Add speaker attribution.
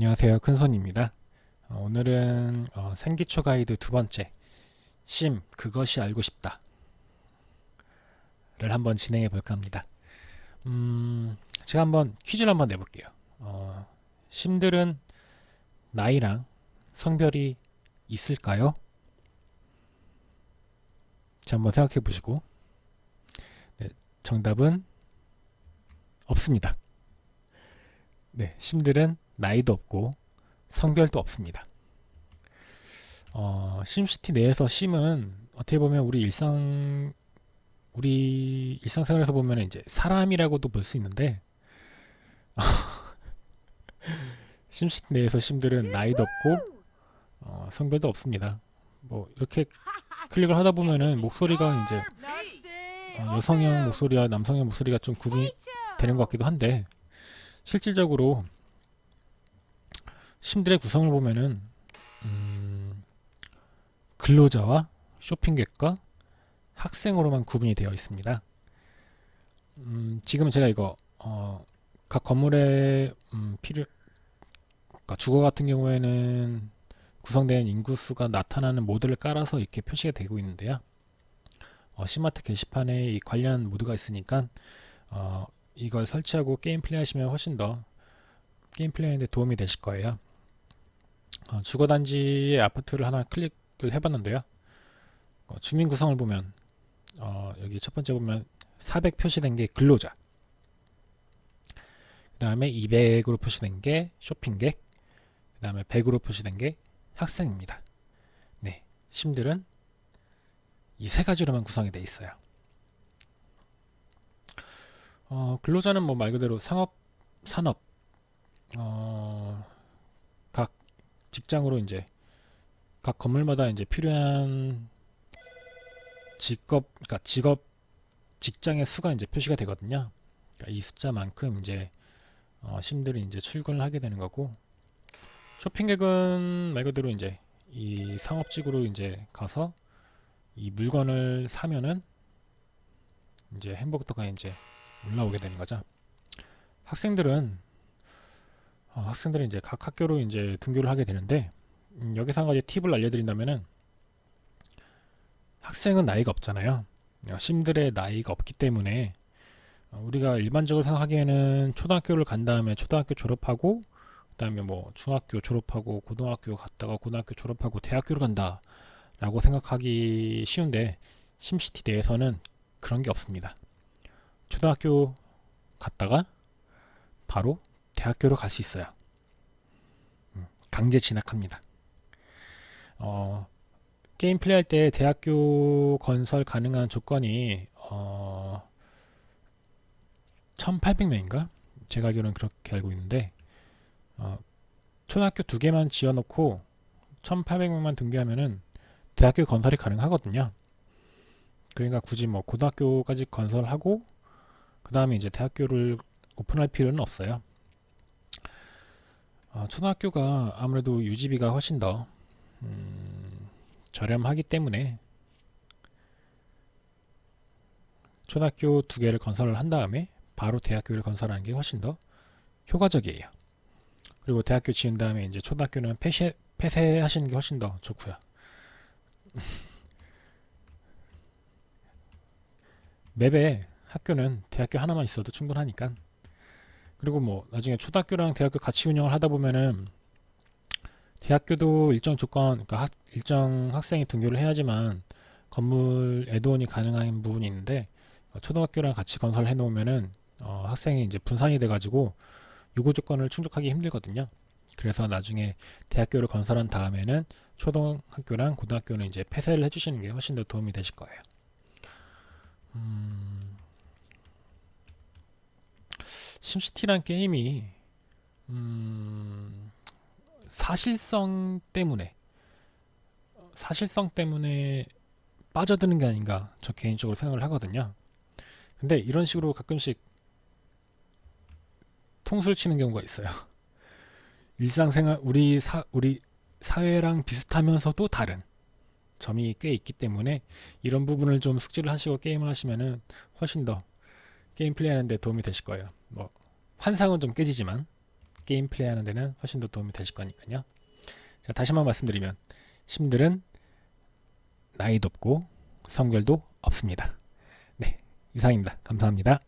Speaker 1: 안녕하세요. 큰손입니다. 어, 오늘은 어, 생기초 가이드 두 번째 심 그것이 알고 싶다 를 한번 진행해 볼까 합니다. 음, 제가 한번 퀴즈를 한번 내볼게요. 어, 심들은 나이랑 성별이 있을까요? 자, 한번 생각해 보시고 네, 정답은 없습니다. 네, 심들은 나이도 없고 성별도 없습니다. 어, 심시티 내에서 심은 어떻게 보면 우리 일상 우리 일상생활에서 보면 이제 사람이라고도 볼 수 있는데 심시티 내에서 심들은 나이도 없고 어, 성별도 없습니다. 뭐 이렇게 클릭을 하다 보면은 목소리가 이제 어, 여성형 목소리와 남성형 목소리가 좀 구분이 되는 것 같기도 한데 실질적으로 심들의 구성을 보면은 음, 근로자와 쇼핑객과 학생으로만 구분이 되어 있습니다. 음, 지금 제가 이거 어, 각 건물의 음, 필요 그러니까 주거 같은 경우에는 구성된 인구수가 나타나는 모드를 깔아서 이렇게 표시가 되고 있는데요. 어, 시마트 게시판에 이 관련 모드가 있으니까 어, 이걸 설치하고 게임 플레이 하시면 훨씬 더 게임 플레이하는데 도움이 되실 거예요. 어, 주거단지의 아파트를 하나 클릭을 해봤는데요. 어, 주민 구성을 보면 어, 여기 첫 번째 보면 400 표시된 게 근로자. 그 다음에 200으로 표시된 게 쇼핑객. 그 다음에 100으로 표시된 게 학생입니다. 네, 심들은 이 세 가지로만 구성이 되어 있어요. 어, 근로자는 뭐 말 그대로 상업, 산업, 어, 각 직장으로 이제 각 건물마다 이제 필요한 직업, 그러니까 직업, 직장의 수가 이제 표시가 되거든요. 그러니까 이 숫자만큼 이제 어, 심들이 이제 출근을 하게 되는 거고 쇼핑객은 말 그대로 이제 이 상업직으로 이제 가서 이 물건을 사면은 이제 햄버거가 이제 올라오게 되는 거죠. 학생들은 어, 학생들은 이제 각 학교로 이제 등교를 하게 되는데 음, 여기서 한 가지 팁을 알려드린다면은 학생은 나이가 없잖아요. 어, 심들의 나이가 없기 때문에 어, 우리가 일반적으로 생각하기에는 초등학교를 간 다음에 초등학교 졸업하고 그다음에 뭐 중학교 졸업하고 고등학교 갔다가 고등학교 졸업하고 대학교를 간다라고 생각하기 쉬운데 심시티 내에서는 그런 게 없습니다. 초등학교 갔다가 바로 대학교로 갈 수 있어요. 음, 강제 진학합니다. 어, 게임 플레이할 때 대학교 건설 가능한 조건이 어, 1800명인가? 제가 알기로는 그렇게 알고 있는데 어, 초등학교 두 개만 지어놓고 1800명만 등교하면은 대학교 건설이 가능하거든요. 그러니까 굳이 뭐 고등학교까지 건설하고 그 다음에 이제 대학교를 오픈할 필요는 없어요. 어, 초등학교가 아무래도 유지비가 훨씬 더 음, 저렴하기 때문에 초등학교 두 개를 건설을 한 다음에 바로 대학교를 건설하는 게 훨씬 더 효과적이에요. 그리고 대학교 지은 다음에 이제 초등학교는 폐쇄, 폐쇄하시는 게 훨씬 더 좋고요. 맵에 학교는 대학교 하나만 있어도 충분하니까. 그리고 뭐 나중에 초등학교랑 대학교 같이 운영을 하다 보면은 대학교도 일정 조건, 그러니까 학, 일정 학생이 등교를 해야지만 건물 애드온이 가능한 부분이 있는데 어, 초등학교랑 같이 건설해 놓으면은 어, 학생이 이제 분산이 돼가지고 요구 조건을 충족하기 힘들거든요. 그래서 나중에 대학교를 건설한 다음에는 초등학교랑 고등학교는 이제 폐쇄를 해주시는 게 훨씬 더 도움이 되실 거예요. 심시티란 게임이 음, 사실성 때문에 사실성 때문에 빠져드는 게 아닌가 저 개인적으로 생각을 하거든요. 근데 이런 식으로 가끔씩 통수를 치는 경우가 있어요. 일상생활 우리 사 우리 사회랑 비슷하면서도 다른 점이 꽤 있기 때문에 이런 부분을 좀 숙지를 하시고 게임을 하시면은 훨씬 더 게임 플레이하는데 도움이 되실 거예요. 뭐 환상은 좀 깨지지만 게임 플레이하는 데는 훨씬 더 도움이 되실 거니까요. 자, 다시 한번 말씀드리면 심들은 나이도 없고 성별도 없습니다. 네, 이상입니다. 감사합니다.